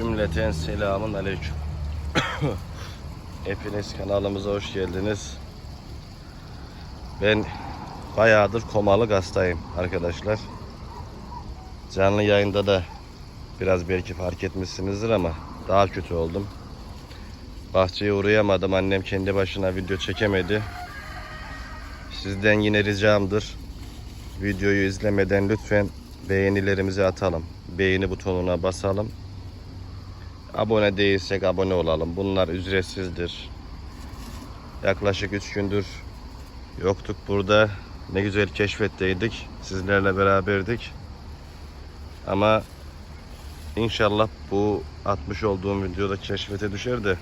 Cümleten selamun aleyküm. Hepiniz kanalımıza hoş geldiniz. Ben bayağıdır komalık hastayım arkadaşlar. Canlı yayında da biraz belki fark etmişsinizdir ama daha kötü oldum. Bahçeye uğrayamadım. Annem kendi başına video çekemedi. Sizden yine ricamdır. Videoyu izlemeden lütfen beğenilerimizi atalım. Beğeni butonuna basalım. Abone değilsek abone olalım. Bunlar ücretsizdir. Yaklaşık 3 gündür yoktuk burada. Ne güzel keşfetteydik. Sizlerle beraberdik. Ama inşallah bu atmış olduğum videoda keşfete düşer de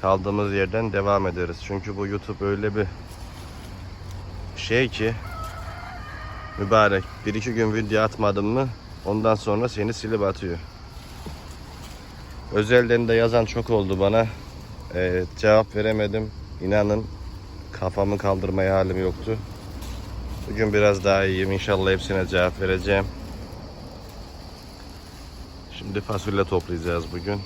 kaldığımız yerden devam ederiz. Çünkü bu YouTube öyle bir şey ki mübarek bir iki gün video atmadın mı ondan sonra seni silip atıyor. Özelden de yazan çok oldu bana. Ee, cevap veremedim. İnanın kafamı kaldırmaya halim yoktu. Bugün biraz daha iyiyim. İnşallah hepsine cevap vereceğim. Şimdi fasulye toplayacağız bugün.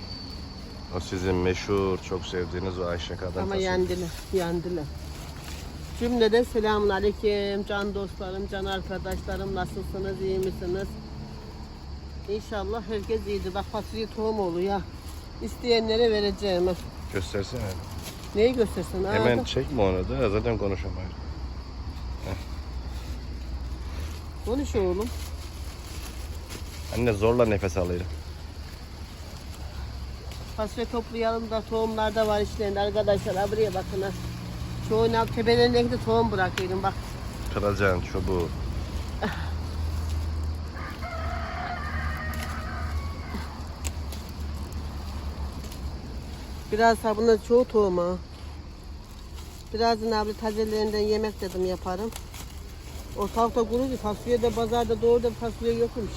O sizin meşhur, çok sevdiğiniz o Ayşe kadın Ama fasulyesi. yendiler, yendiler. Cümleden selamun aleyküm can dostlarım, can arkadaşlarım nasılsınız, iyi misiniz? İnşallah herkes iyidir. Bak fasulye tohum oluyor. İsteyenlere vereceğim. ha. Göstersene. Neyi göstersin? Aa, Hemen bak. çekme onu da zaten konuşamayız. Konuş oğlum. Anne zorla nefes alıyor. Fasulye toplayalım da tohumlar da var içlerinde arkadaşlar. Ha buraya bakın ha. Çoğunu tepelerine de tohum bırakıyorum bak. Kıracaksın çubuğu. Biraz ha bunlar çoğu tohum ha. Birazdan abi tazelerinden yemek dedim yaparım. Ortalıkta kurucu fasulye de pazarda doğru da fasulye yokmuş.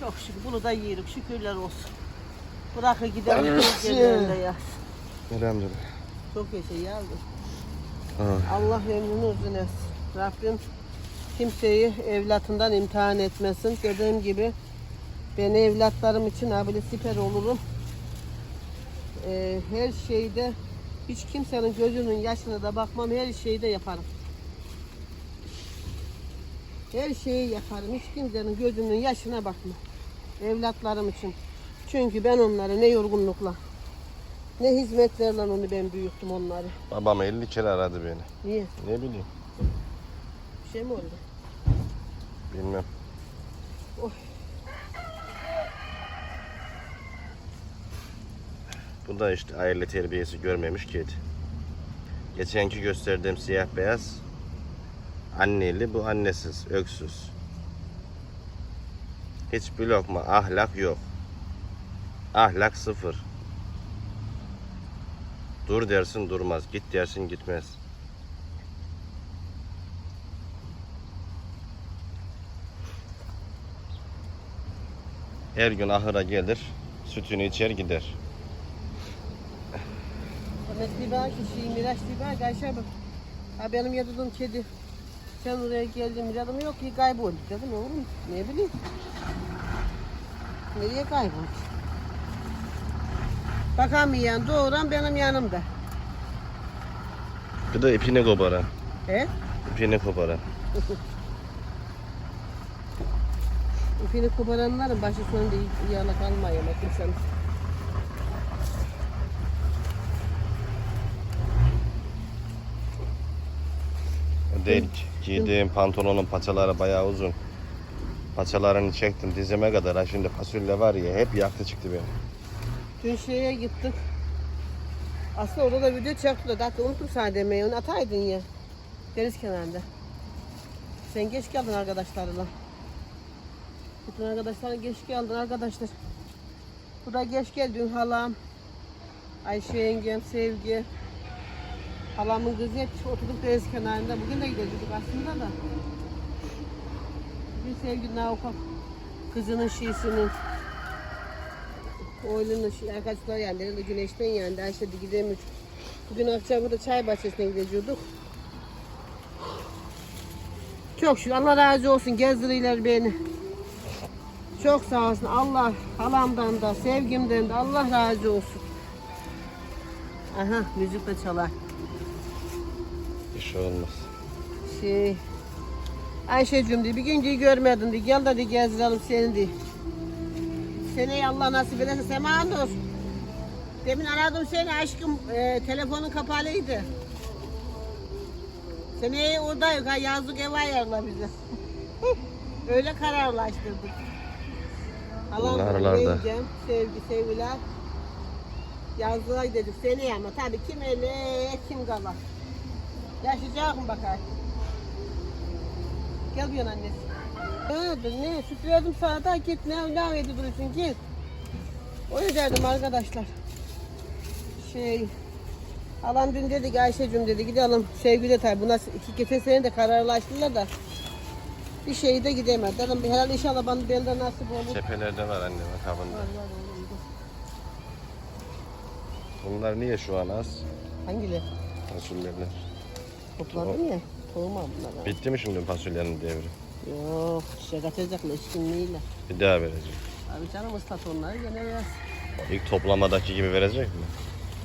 Çok şükür bunu da yiyelim şükürler olsun. Bırakı gidelim gecelerinde ya. Elhamdülillah. Çok yaşa yavrum. Ah. Allah ömrünü uzun etsin. Rabbim kimseyi evlatından imtihan etmesin. Dediğim gibi ben evlatlarım için abile siper olurum. Ee, her şeyde hiç kimsenin gözünün yaşına da bakmam. Her şeyde yaparım. Her şeyi yaparım. Hiç kimsenin gözünün yaşına bakmam. Evlatlarım için. Çünkü ben onları ne yorgunlukla ne hizmetlerle onu ben büyüttüm onları. Babam 50 kere aradı beni. Niye? Ne bileyim. Bir şey mi oldu? Bilmem. Bu da işte aile terbiyesi görmemiş kedi. Geçenki gösterdiğim siyah beyaz anneli bu annesiz, öksüz. Hiç bir lokma ahlak yok. Ahlak sıfır. Dur dersin durmaz, git dersin gitmez. Her gün ahıra gelir, sütünü içer gider. Bir bak, şey, Miraç bir bak, Ayşe bak. Ha benim yadığım kedi. Sen oraya geldin, Miraç'ım yok ki kayboldu dedim oğlum. Ne bileyim. Nereye kayboldu? Bakamayan doğuran benim yanımda. Bir de ipini koparan. He? İpini koparan. İpini koparanların başı sonunda yana kalmıyor ama kimsenin. Değil. Giydiğim pantolonun paçaları bayağı uzun. Paçalarını çektim dizime kadar. Ha şimdi fasulye var ya hep yaktı çıktı beni. Dün şeye gittik. Aslında orada da video çektiler. Hatta unuttum sana demeyi. Onu ataydın ya. Deniz kenarında. Sen geç geldin arkadaşlarla. Bütün arkadaşların geç geldin arkadaşlar. Bu da geç geldi dün halam. Ayşe yengem, Sevgi. Halamın kızı hep oturduk deniz kenarında. Bugün de gidecektik aslında da. Bir Sevgi'nin avukat kızının şiisinin Oğlunun şey, arkadaşlar yani de güneşten yendi. Ayşe de gidemiyor. Bugün akşam burada çay bahçesine gidiyorduk. Çok şükür Allah razı olsun gezdirirler beni. Çok sağ olsun. Allah halamdan da sevgimden de Allah razı olsun. Aha müzik de çalar. Bir şey olmaz. Şey Ayşe'cim diye bir gün görmedin diye gel de diye gezdirelim seni diye. Seneye Allah nasip ederse seman olsun. Demin aradım seni aşkım e, telefonun kapalıydı. Seneye oradayız ha yazlık ev ayarla bize. Öyle kararlaştırdık. Oralarda. yengem, sevgi sevgiler. Yazlığa gidecek seneye ama tabii kim ele kim kala. Yaşayacak mı bakar? Gel bir yana annesi. Ne dur ne? Süt verdim sana da git ne ne ediyor duruyorsun git. Öyle derdim arkadaşlar. Şey Alan dün dedi ki Ayşe'cim dedi gidelim sevgili tabi buna iki geçen sene de kararlaştılar da bir şeyi de gidemez. Dedim herhalde inşallah bana benden nasip olur. Tepelerde var anne bak kabında. Var, var. Bunlar niye şu an az? Hangileri? Fasulyeler. Topladım ya. Tohum aldılar. Bitti mi şimdi fasulyenin devri? Yok çiçek açacaklar eşkinliğiyle. Bir daha verecek. Abi canım ıslat onları gene biraz. İlk toplamadaki gibi verecek mi?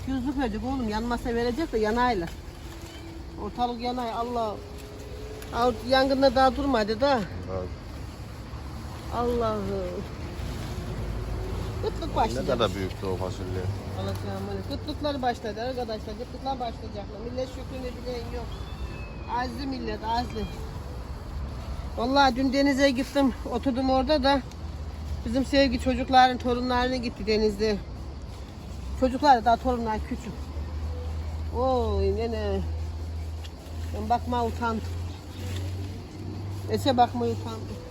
Yüzlük verecek oğlum yanmasa verecek de yanayla. Ortalık yanay Allah. Al, Yangında daha durmadı da. Allah'ım. Kıtlık Ne başlayacak. kadar büyüktü o fasulye. Kıtlıklar başladı arkadaşlar. Kıtlıklar başlayacaklar. Millet şükrünü bilen yok. Azlı millet azlı. Vallahi dün denize gittim. Oturdum orada da. Bizim sevgi çocukların torunlarına gitti denizde. Çocuklar da daha torunlar küçük. Oy nene. Ben bakma utandım. Eşe bakmayı utandım.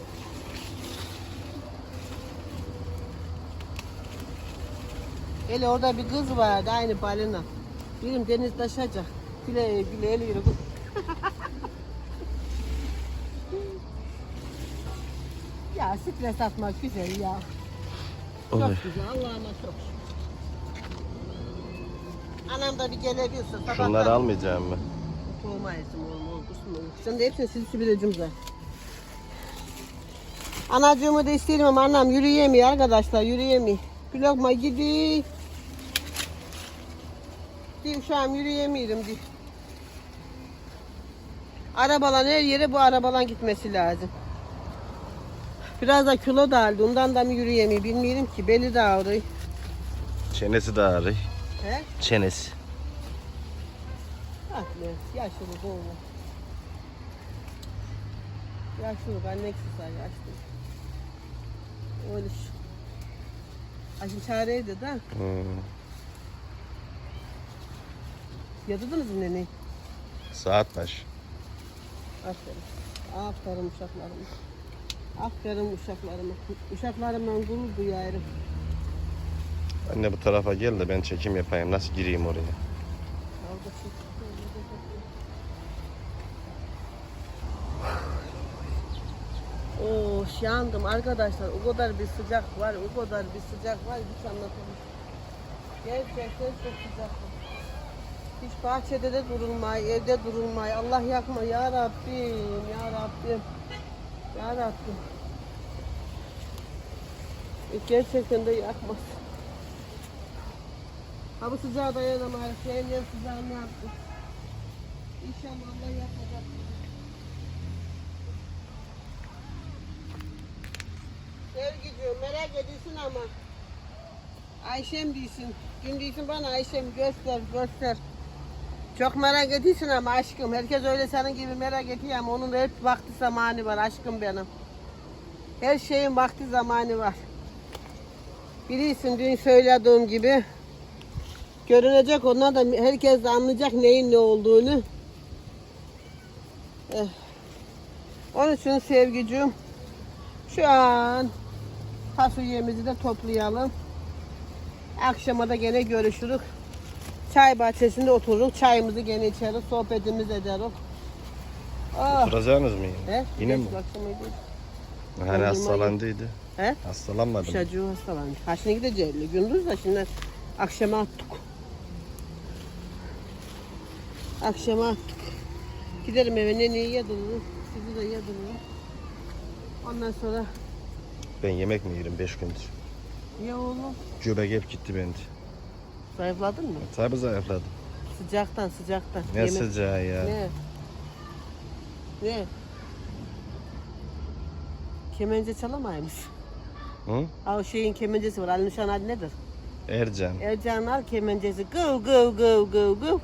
Hele orada bir kız vardı aynı balina. Birim deniz taşacak. Güle güle el yürü. ya stres atmak güzel ya. Çok Oy. güzel Allah'ıma çok şükür. Anam da bir gelebiliyorsa sabahtan. Şunları almayacağım mı? Tohum ayırsın oğlum oğlum kusma. Sen de hepsini sizi süpüreceğim zaten. Anacığımı da isterim ama annem yürüyemiyor arkadaşlar yürüyemiyor. Bir lokma gidiyor. Diyor uşağım yürüyemiyorum. Arabalan her yere bu arabalan gitmesi lazım. Biraz da kilo da aldı. Ondan da mı yürüyemiyor bilmiyorum ki. Beli de ağrıyor. Çenesi de ağrı. He? Çenesi. Ah be, yaşlı doğru. Yaşlı anneksi say yaşlı. Öyle şu. Acım çareydi de. Hmm. Yadırdınız mı neneyi? Saat baş. Aferin. Aferin uşaklarıma. Aferin uşaklarıma. Uşaklarımdan gurur duyarım. Anne bu tarafa gel de ben çekim yapayım. Nasıl gireyim oraya? Çek. Oh yandım arkadaşlar. O kadar bir sıcak var, o kadar bir sıcak var hiç anlatamam. Gerçekten çok sıcak. var. Hiç bahçede de durulmay, evde durulmay. Allah yakma ya Rabbim, ya Rabbim. Ya Rabbim. E, Gerçekten de yakmaz. Ha bu sıcağa dayanamayız. Cehennem sıcağını yaptı. İnşallah Allah yapacak. Sevgiciğim merak ediyorsun ama. Ayşem diyorsun. Gün diyorsun bana Ayşem göster göster. Çok merak ediyorsun ama aşkım. Herkes öyle senin gibi merak ediyor ama onun hep vakti zamanı var aşkım benim. Her şeyin vakti zamanı var. Biliyorsun dün söylediğim gibi görünecek onlar da herkes de anlayacak neyin ne olduğunu. Eh. Onun için sevgicim şu an fasulyemizi de toplayalım. Akşama da gene görüşürük. Çay bahçesinde otururuz. Çayımızı gene içeriz. Sohbetimizi ederiz. Ah. Oturacaksınız mı? yine? He? Yine mi? Hani hastalandıydı. He? Hastalanmadı mı? Çocuğu hastalanmış. Ha şimdi gideceğiz. Gündüz de şimdi akşama attık. Akşama attık. Giderim eve neneyi yadırırım. Sizi de yadırırım. Ondan sonra Ben yemek mi yerim 5 gündür? Ya oğlum. Göbek hep gitti bende. Zayıfladın mı? Tabi zayıfladım. Sıcaktan sıcaktan. Ne Yemek- sıcağı ya. Ne? Ne? Kemence çalamayız. Hı? Ha o şeyin kemencesi var. Ali Nişan adı nedir? Ercan. Ercan al kemencesi. Gıv gıv gıv gıv gıv.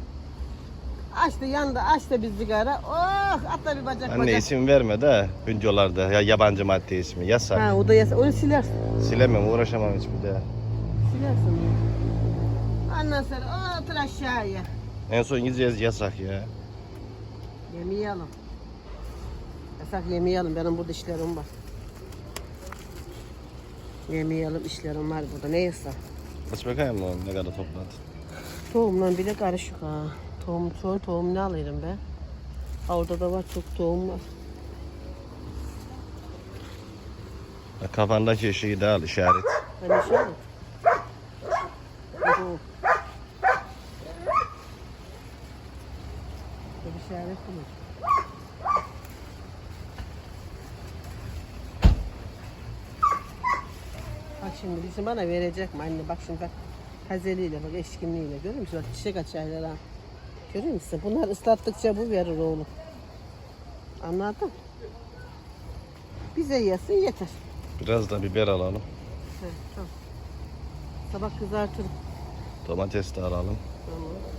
Açtı yandı açtı bir sigara. Oh atla bir bacak Anne bacak. isim verme de videolarda ya yabancı madde ismi yasak. Ha o da yasa. Onu silersin. Silemem uğraşamam hiç bir daha. Silersin. Ondan sonra otur aşağıya. En son gideceğiz yasak ya. Yemeyelim. Yasak yemeyelim. Benim burada işlerim var. Yemeyelim işlerim var burada. Ne yasak? Aç bakayım oğlum ne kadar topladın. Tohumla bile karışık ha. Tohum, çoğu tohum ne alırım be? Orada da var çok tohum var. Kafandaki şeyi de al işaret. Hani şey mi? Bu. Bu bir işaret mi? Bak şimdi bizim bana verecek mi anne? Bak şimdi bak. Hazeliyle bak eşkinliğiyle görüyor musun? Bak çiçek açarlar ha. Görüyor musun? Bunlar ıslattıkça bu verir oğlum. Anladın? Bize yesin yeter. Biraz da biber alalım. He, tamam. Sabah kızartırım. Domates de alalım. Tamam.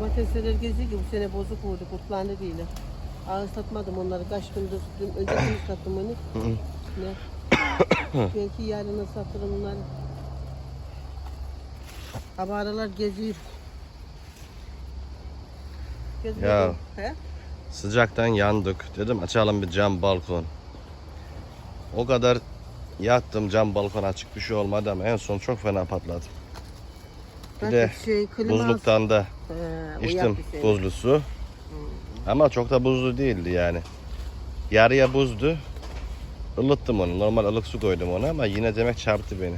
Domatesler geziyor ki bu sene bozuk vurdu, kurtlandı değil. Ağız satmadım onları kaç gündür. Dün önce gün sattım onu. ne? Belki yarına satırım bunları. Ama aralar geziyor. Geziyor. Ya. He? Sıcaktan yandık. Dedim açalım bir cam balkon. O kadar yattım cam balkon açık bir şey olmadı ama en son çok fena patladım. Bir de şey, Buzluktan da He, içtim seni. buzlu su. Ama çok da buzlu değildi yani. Yarıya buzdu. Ilıttım onu. Normal ılık su koydum ona ama yine demek çarptı beni.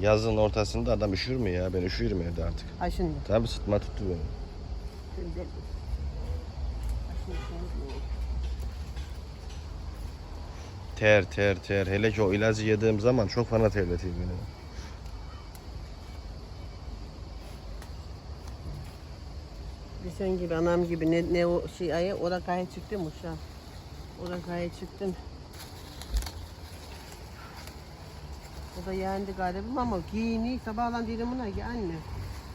Yazın ortasında adam üşür mü ya? Ben üşüyorum evde artık. Ay şimdi. Tabi sıtma tuttu beni. Şimdi. Şimdi Ter ter ter. Hele ki o ilacı yediğim zaman çok fena terletiyor beni. Sen gibi anam gibi ne, ne o şey ayı orakaya çıktım uşağım. Orakaya çıktım. O da yeğendi galiba ama giyini sabahlan dedim buna ki anne.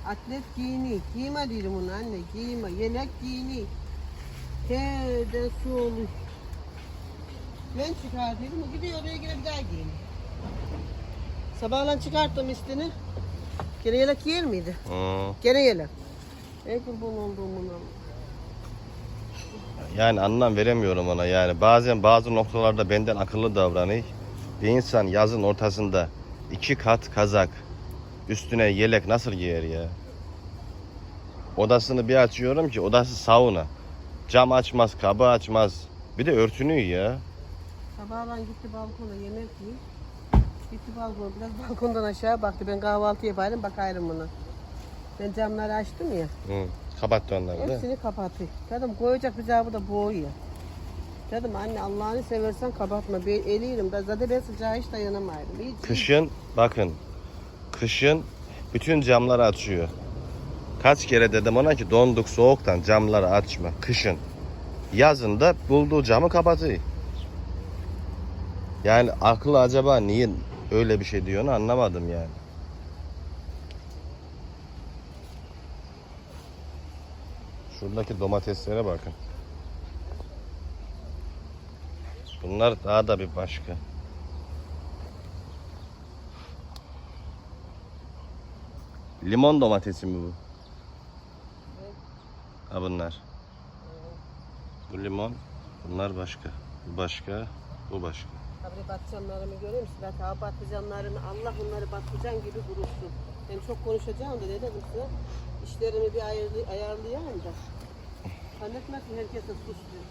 Atlet giyini. Giyme dedim ona anne giyme. Yelek giyini. Terden su olur. Ben çıkartıyordum. O gidiyor oraya gire bir daha giyini. Sabahlan çıkarttım üstünü. Gene yelek giyer miydi? Hı. Gene yelek. Ey kurban olduğumun Yani anlam veremiyorum ona yani. Bazen bazı noktalarda benden akıllı davranıyor. Bir insan yazın ortasında iki kat kazak, üstüne yelek nasıl giyer ya? Odasını bir açıyorum ki odası sauna. Cam açmaz, kabı açmaz. Bir de örtünüyor ya. Sabahlan gitti balkona yemek yiyip gitti balkona biraz balkondan aşağı baktı. Ben kahvaltı yaparım bakarım buna. Ben camları açtım ya. Hı. Kapattı onları da. Hepsini kapatıyor. Dedim koyacak bir cevabı da boğuyor. Dedim anne Allah'ını seversen kapatma. Ben eliyorum. Ben zaten ben sıcağa hiç dayanamaydım. Hiç, Kışın bakın. Kışın bütün camları açıyor. Kaç kere dedim ona ki donduk soğuktan camları açma. Kışın. Yazın da bulduğu camı kapatıyor. Yani aklı acaba niye öyle bir şey diyor onu anlamadım yani. Şuradaki domateslere bakın. Bunlar daha da bir başka. Limon domatesi mi bu? Ha bunlar. Bu limon, bunlar başka. Bu başka, bu başka. Tabii patlıcanlarımı görüyor musun? Bak ha patlıcanlarımı Allah onları patlıcan gibi kurutsun. Ben çok konuşacağım da dedim size. İşlerimi bir ayarlı, ayarlayayım da. Zannetmesin herkese susmuyor.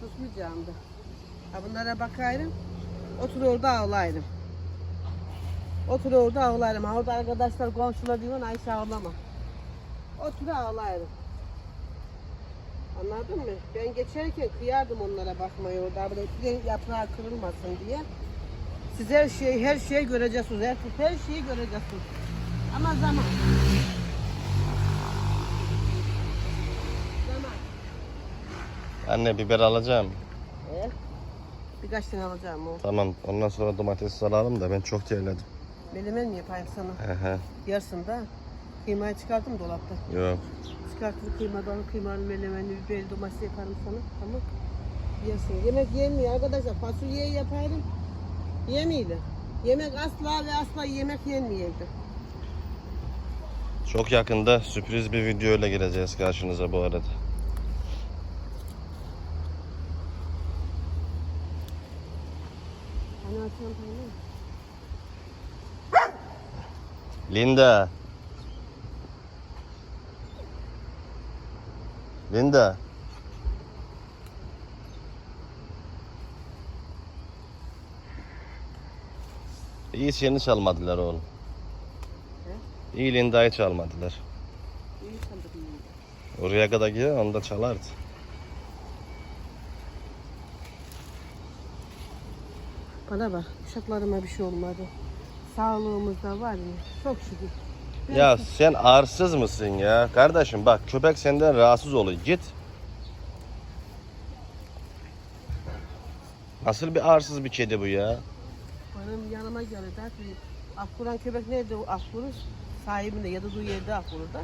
Susmayacağım da. Ha bunlara bakayım. Otur orada ağlayırım. Otur orada ağlarım. Ha orada arkadaşlar komşular diyor Ayşe ağlama. Otur ağlayırım. Anladın mı? Ben geçerken kıyardım onlara bakmayı orada. Böyle yaprağı kırılmasın diye. Siz her şeyi, her şeyi göreceksiniz. Her, her şeyi göreceksiniz. Ama zaman. Zaman. Anne biber alacağım. Ee, birkaç tane alacağım o. Tamam ondan sonra domates alalım da ben çok terledim. Melemen mi yapayım sana? Ehe, Yarısını da kıymayı çıkardım dolapta. Yok. Çıkarttım kıymadan kıymalı melemeni, biberi, domates yaparım sana. Tamam. Yersin. Yemek yemiyor arkadaşlar. Fasulyeyi yaparım. Yemiyordu. Yemek asla ve asla yemek yenmiyordu. Çok yakında sürpriz bir video ile geleceğiz karşınıza bu arada. Linda. Linda. İyi seni çalmadılar oğlum. İyi Linda'yı çalmadılar. İyi sandık iyi. Oraya kadar gider onu da çalardı. Bana bak, uşaklarıma bir şey olmadı. Sağlığımız da var ya, çok şükür. Ya sen arsız mısın ya? Kardeşim bak köpek senden rahatsız oluyor. Git. Nasıl bir arsız bir kedi bu ya? Benim yanıma geldi. Akkuran köpek nerede o Akkur'u? Sahibinde ya da du yerde Akkur'da.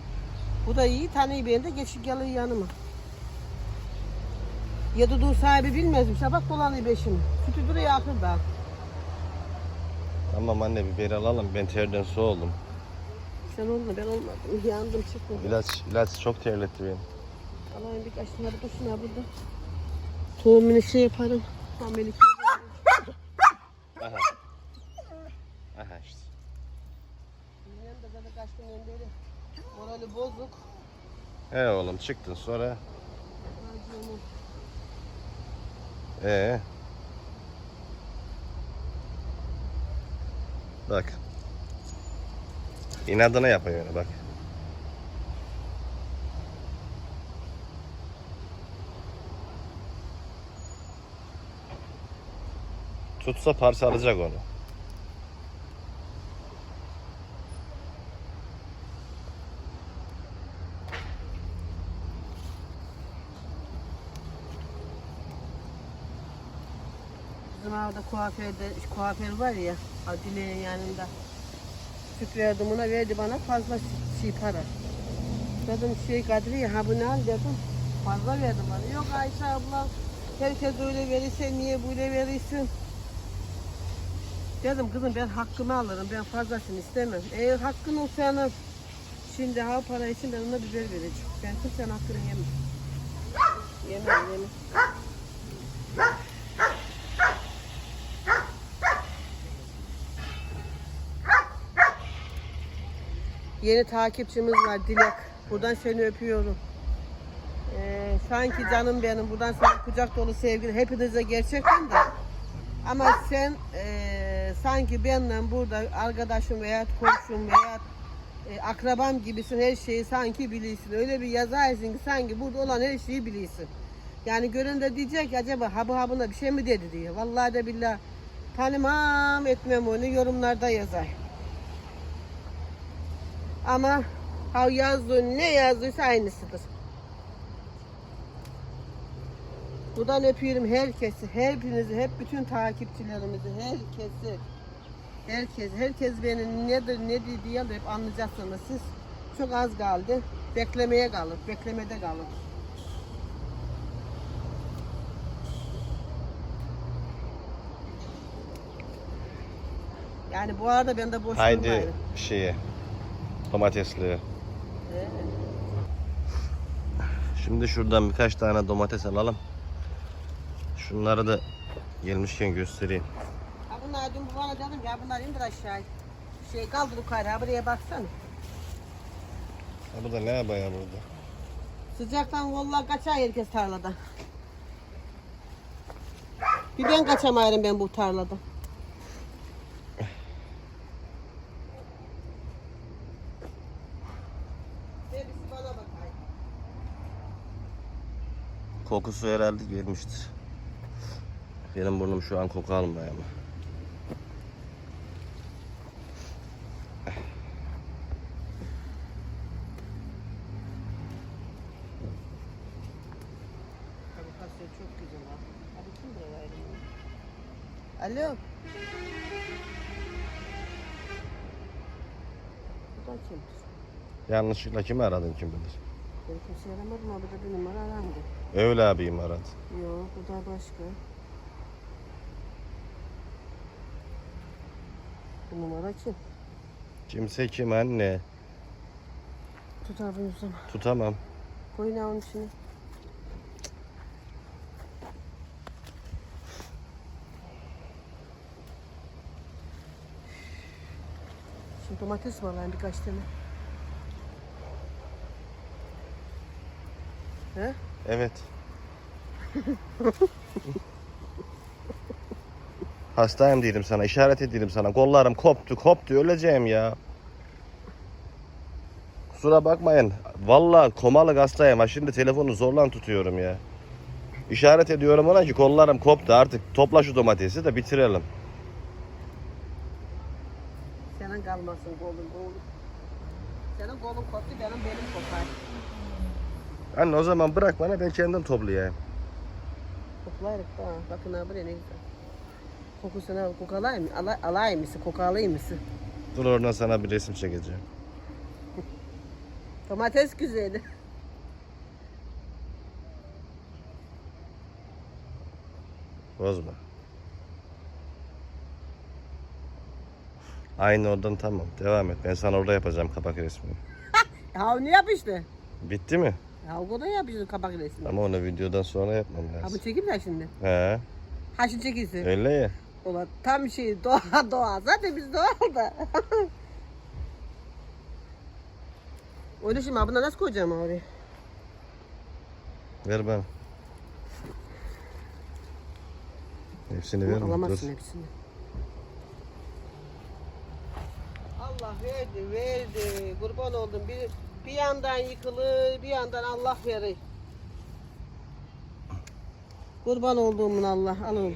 Bu da iyi tanıyor beni de geçip geliyor yanıma. Ya da du sahibi bilmezmiş. Ha bak dolanıyor beşimi. Sütü duruyor akırda. Tamam anne biberi alalım. Ben terden soğudum. Sen olma ben olmadım. Yandım çıkmadım. İlaç, ilaç çok terletti beni. Alayım birkaç tane dursun ha burada. Tohumunu şey yaparım. Amelik. Aha. Aha işte. Benim de zaten kaç günden beri morali bozuk. He oğlum çıktın sonra. Ee. Bak. İnadına yapıyor bak. Tutsa parçalayacak onu. Bizim orada kuaförde, kuaför var ya, Adile'nin yanında. Süt verdim ona, verdi bana fazla şey para. Dedim şey Kadriye, ha bu ne al dedim. Fazla verdim bana. Yok Ayşe abla, herkes öyle verirse niye böyle verirsin? Dedim kızım ben hakkımı alırım, ben fazlasını istemem. Eğer hakkın olsa şimdi ha para için ben ona biber vereceğim. Ben kimsenin hakkını yemem. Yemem, yemem. Yeni takipçimiz var Dilek. Buradan seni öpüyorum. Ee, sanki canım benim. Buradan sana kucak dolu sevgi. Hepinize gerçekten de. Ama sen ee, sanki benden burada arkadaşım veya komşum veya e, akrabam gibisin her şeyi sanki biliyorsun. Öyle bir yazarsın ki sanki burada olan her şeyi biliyorsun. Yani gören de diyecek acaba habı habına bir şey mi dedi diye. Vallahi de billah tanımam etmem onu yorumlarda yazar. Ama ha yazdığı ne yazdıysa aynısıdır. Buradan öpüyorum herkesi, hepinizi, hep bütün takipçilerimizi, herkesi. Herkes, herkes beni nedir ne diye hep anlayacaksınız siz. Çok az kaldı. Beklemeye kalın, beklemede kalın. Yani bu arada ben de boş Haydi durmayın. şeye. Domatesli. Şimdi şuradan birkaç tane domates alalım. Şunları da gelmişken göstereyim. Ha bunlar dün bana dedim ya bunlar indir aşağı. Şey kaldır yukarı buraya baksana. Ha bu da ne yapıyor burada? Sıcaktan vallahi kaçar herkes tarlada. Bir ben kaçamayırım ben bu tarlada. Hepsi bana bakayım. Kokusu herhalde gelmiştir. Benim burnum şu an koku almıyor ama. Alo. Bu da kim? Yanlışlıkla kimi aradın kim bilir. Ben kimseyi aramadım abi de bir numara arandı. Öyle abiyim aradı. Yok bu da başka. Bu numara kim? Kimse kim anne. Tut abi o zaman. Tutamam. Koy ne onun içine. Şimdi domates var lan birkaç tane. He? Evet. Hastayım dedim sana, işaret edeyim sana. Kollarım koptu, koptu, öleceğim ya. Kusura bakmayın. Vallahi komalık hastayım. Ha şimdi telefonu zorla tutuyorum ya. İşaret ediyorum ona ki kollarım koptu artık. Topla şu domatesi de bitirelim. Senin kalmasın kolun kolun. Senin kolun koptu benim belim kopar. Anne o zaman bırak bana ben kendim toplayayım. Koklayırık da. Bakın abi ne güzel. Kokusuna kokalay mı? Alay, alay mısın? Kokalay mısın? Dur oradan sana bir resim çekeceğim. Domates güzeli. Bozma. Aynı oradan tamam. Devam et. Ben sana orada yapacağım kapak resmini. Ya ne yapıştı? Bitti mi? Ya o da yapıştı kabak resmi. Ama onu videodan sonra yapmam Ha bu lazım. çekim de şimdi. He, Ha şu çekilsin. öyle ya. Ulan tam şey doğa doğa. Zaten biz doğal da. Öyle şimdi abına nasıl koyacağım oraya? Ver bana. Hepsini ver. Alamazsın Dur. hepsini. Allah verdi verdi. Kurban oldum. Bir, bir yandan yıkılır bir yandan Allah verir. Kurban olduğumun Allah. Al oğlum.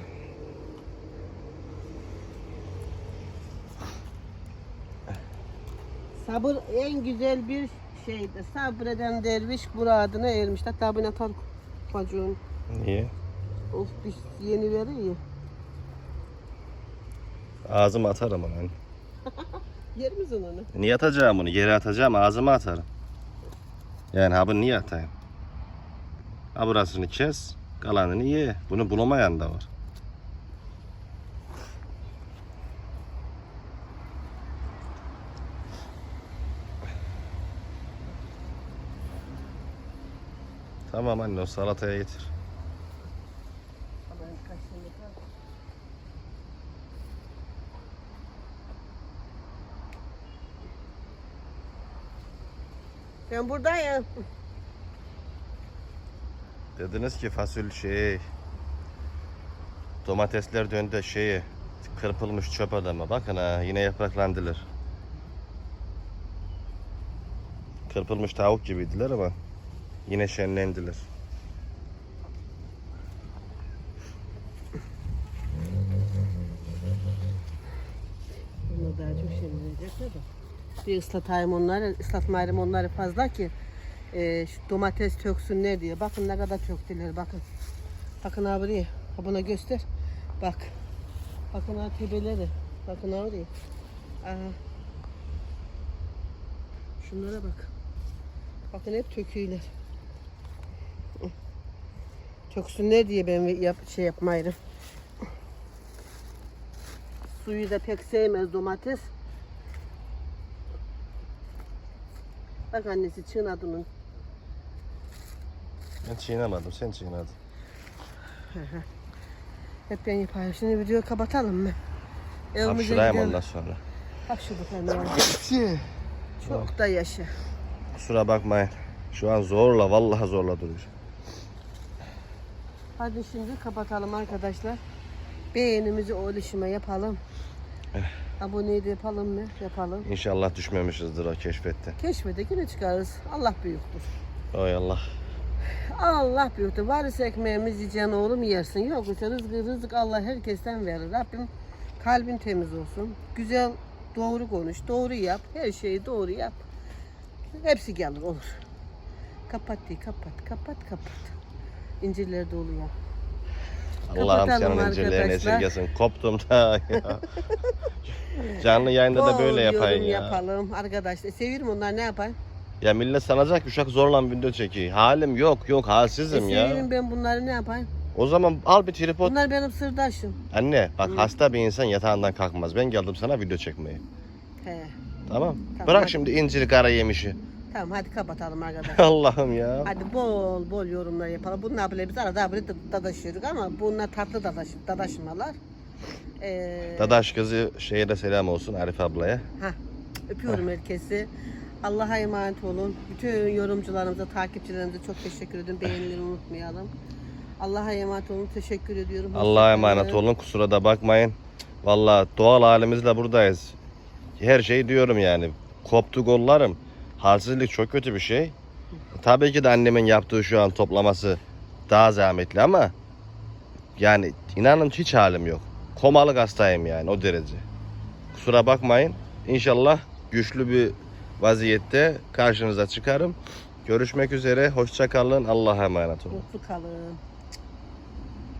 Sabır en güzel bir şeydir. Sabreden derviş muradına ermiş. Hatta buna atar bacığım. Niye? Of bir yeni verir ya. Ağzıma atarım onu. hani. Yer misin onu? Niye atacağım onu? Yere atacağım ağzıma atarım. Yani ha bunu niye atayım? Ha burasını kes. Kalanını ye. Bunu bulamayan da var. Tamam anne o salataya getir. Aman kaç tane kaldı? Ben buradayım. Dediniz ki fasul şey domatesler döndü şeyi kırpılmış çöp adama. Bakın ha yine yapraklandılar. Kırpılmış tavuk gibiydiler ama yine şenlendiler. Bunlar daha çok şey verecekler de. Bir ıslatayım onları, ıslatmayayım onları fazla ki e, şu domates töksünler diye. Bakın ne kadar töktüler bakın. Bakın abi buna göster. Bak. Bakın ha tebeleri. Bakın abi. Aha. Şunlara bak. Bakın hep töküyorlar. Töksünler diye ben yap, şey yapmayırım. Suyu da pek sevmez domates. Bak annesi çiğnadı onun. Ben çiğnemedim sen çiğnedin. Hep ben yapayım. Şimdi videoyu kapatalım mı? Evimize Hapşırayım gidelim. ondan sonra. Hapşırdık anne. Çok da yaşa. Kusura bakmayın. Şu an zorla vallahi zorla duruyor. Hadi şimdi kapatalım arkadaşlar. Beğenimizi oluşuma yapalım. Aboneyi de yapalım mı? Yapalım. İnşallah düşmemişizdir o keşfette. Keşfete yine çıkarız. Allah büyüktür. Oy Allah. Allah büyüktür. Varsa ekmeğimiz yiyeceksin oğlum yersin. Yok işte rızkı rızık Allah herkesten verir. Rabbim kalbin temiz olsun. Güzel doğru konuş. Doğru yap. Her şeyi doğru yap. Hepsi gelir olur. Kapat diye kapat. Kapat kapat. İncirler dolu ya. Allah'ım Kapatalım senin incirlerini arkadaşlar. esirgesin. Koptum da ya. Canlı yayında da böyle Bol yapayım yorum ya. yapalım arkadaşlar. Seviyorum onlar ne yapar? Ya millet sanacak uşak zorla video çekiyor. Halim yok yok halsizim E, ya. seviyorum ben bunları ne yapayım? O zaman al bir tripod. Bunlar benim sırdaşım. Anne bak hasta bir insan yatağından kalkmaz. Ben geldim sana video çekmeye. He. Tamam. Bırak hadi. şimdi inciri kara yemişi. Tamam hadi kapatalım arkadaşlar. Allah'ım ya. Hadi bol bol yorumlar yapalım. Bunlar bile biz arada böyle dadaşıyoruz ama bunlar tatlı dadaş, dadaşmalar. Ee, Dadaş kızı şeye de selam olsun Arif ablaya. heh, öpüyorum herkesi. Allah'a emanet olun. Bütün yorumcularımıza, takipçilerimize çok teşekkür ederim. Beğenileri unutmayalım. Allah'a emanet olun. Teşekkür ediyorum. Allah'a emanet olun. Kusura da bakmayın. Vallahi doğal halimizle buradayız. Her şey diyorum yani. Koptu kollarım. Halsizlik çok kötü bir şey. Tabii ki de annemin yaptığı şu an toplaması daha zahmetli ama yani inanın hiç halim yok. Komalık hastayım yani o derece. Kusura bakmayın. İnşallah güçlü bir vaziyette karşınıza çıkarım. Görüşmek üzere. Hoşça kalın. Allah'a emanet olun. Mutlu kalın.